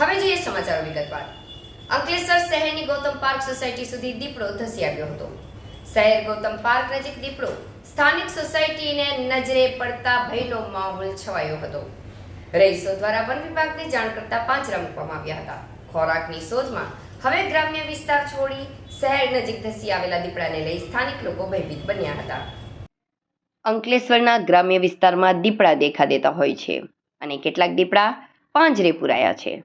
હવે જોઈએ સમાચારો વિગતવાર. અંકલેશ્વર શહેરની ગૌતમ પાર્ક સોસાયટી સુધી દીપડો ધસી આવ્યો હતો. શહેર ગૌતમ પાર્ક નજીક દીપડો સ્થાનિક સોસાયટીને નજરે પડતા ભયનો માહોલ છવાયો હતો. રહીશો દ્વારા વન વિભાગને જાણ કરતા પાંજરા મૂકવામાં આવ્યા હતા. ખોરાકની શોધમાં હવે ગ્રામ્ય વિસ્તાર છોડી શહેર નજીક ધસી આવેલા દીપડાને લઈ સ્થાનિક લોકો ભયભીત બન્યા હતા. અંકલેશ્વરના ગ્રામ્ય વિસ્તારમાં દીપડા દેખા દેતા હોય છે અને કેટલાક દીપડા પાંજરે પુરાયા છે.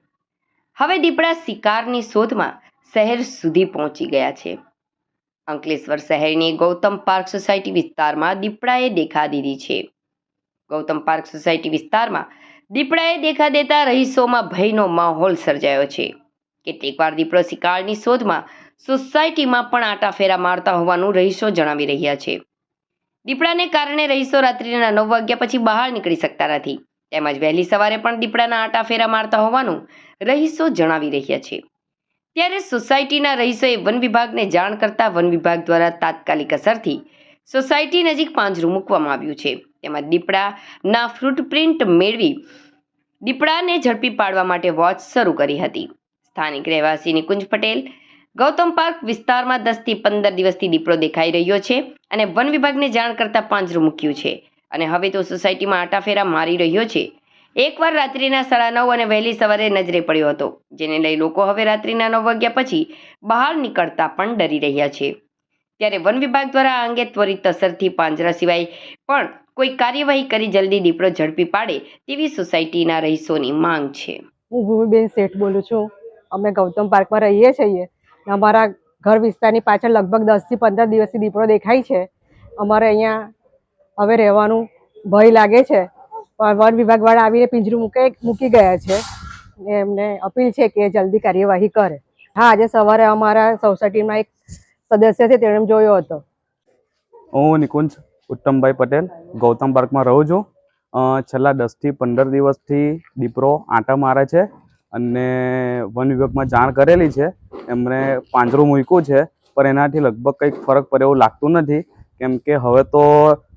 હવે દીપડા શિકારની શોધમાં શહેર સુધી પહોંચી ગયા છે. અંકલેશ્વર શહેરની ગૌતમ પાર્ક સોસાયટી વિસ્તારમાં દીપડાએ દેખા દીધી છે. ગૌતમ પાર્ક સોસાયટી વિસ્તારમાં દીપડાએ દેખા દેતા રહીશોમાં ભયનો માહોલ સર્જાયો છે. કેટલીક વાર દીપડો શિકારની શોધમાં સોસાયટીમાં પણ આટાફેરા મારતા હોવાનું રહીશો જણાવી રહ્યા છે. દીપડાને કારણે રહીશો રાત્રિના નવ વાગ્યા પછી બહાર નીકળી શકતા નથી. તેમજ વહેલી સવારે પણ દીપડાના આટાફેરા મારતા હોવાનું રહીશો જણાવી રહ્યા છે. ત્યારે સોસાયટીના રહીશોએ વન વિભાગને જાણ કરતા વન વિભાગ દ્વારા તાત્કાલિક અસરથી સોસાયટી નજીક પાંજરું મૂકવામાં આવ્યું છે. તેમાં દીપડાના ફૂટપ્રિન્ટ મેળવી દીપડાને ઝડપી પાડવા માટે વોચ શરૂ કરી હતી. સ્થાનિક રહેવાસી નિકુંજ પટેલ, ગૌતમ પાર્ક વિસ્તારમાં દસથી પંદર દિવસથી દીપડો દેખાઈ રહ્યો છે અને વન વિભાગને જાણ કરતા પાંજરું મૂક્યું છે. અને હવે તો સોસાયટીમાં આટાફેરા મારી રહ્યો છે. એકવાર રાત્રિના સાડા નવ અને વહેલી સવારે નજરે પડ્યો હતો, જેને લઈ લોકો હવે રાત્રિના નવ વાગ્યા પછી બહાર નીકળતા પણ ડરી રહ્યા છે. ત્યારે વન વિભાગ દ્વારા આ અંગે ત્વરિત અસરથી પાંજરા સિવાય પણ કોઈ કાર્યવાહી કરી જલ્દી દીપડો ઝડપી પાડે તેવી સોસાયટીના રહીશોની માંગ છે. હું ભૂમિબેન શેઠ બોલું છું. અમે ગૌતમ પાર્કમાં રહીએ છીએ. અમારા ઘર વિસ્તારની પાછળ લગભગ દસથી પંદર દિવસથી દીપડો દેખાય છે. અમારે અહીંયા હવે રહેવાનું ભય લાગે છે. પણ વન વિભાગવાળા આવીને પિંજરું મૂકે, મૂકી ગયા છે. એમને અપીલ છે કે જલ્દી કાર્યવાહી કરે. હા, આજે સવારે અમારા સોસાયટીમાં એક સદસ્ય છે, તેણે જોયો હતો. હું નિકુંજ ઉત્તમભાઈ પટેલ, ગૌતમ પાર્કમાં રહું છું. છેલ્લા દસથી પંદર દિવસથી દીપરો આંટા મારે છે અને વન વિભાગમાં જાણ કરેલી છે. એમણે પાંજરું મૂક્યું છે, પણ એનાથી લગભગ કંઈક ફરક પડે એવું લાગતું નથી. કેમ કે હવે તો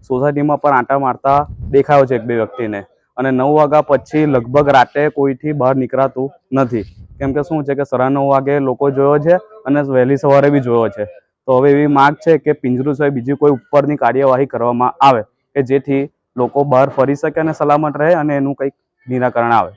સોસાયટીમાં પણ આંટા મારતા દેખાયો છે એક બે વ્યક્તિને. અને નવ વાગ્યા પછી લગભગ રાતે કોઈથી બહાર નીકળાતું નથી. કેમ કે શું છે કે સાડા નવ વાગે લોકો જોયો છે અને વહેલી સવારે બી જોયો છે. તો હવે એવી માગ છે કે પિંજરું સિવાય બીજી કોઈ ઉપરની કાર્યવાહી કરવામાં આવે કે જેથી લોકો બહાર ફરી શકે અને સલામત રહે અને એનું કંઈક નિરાકરણ આવે.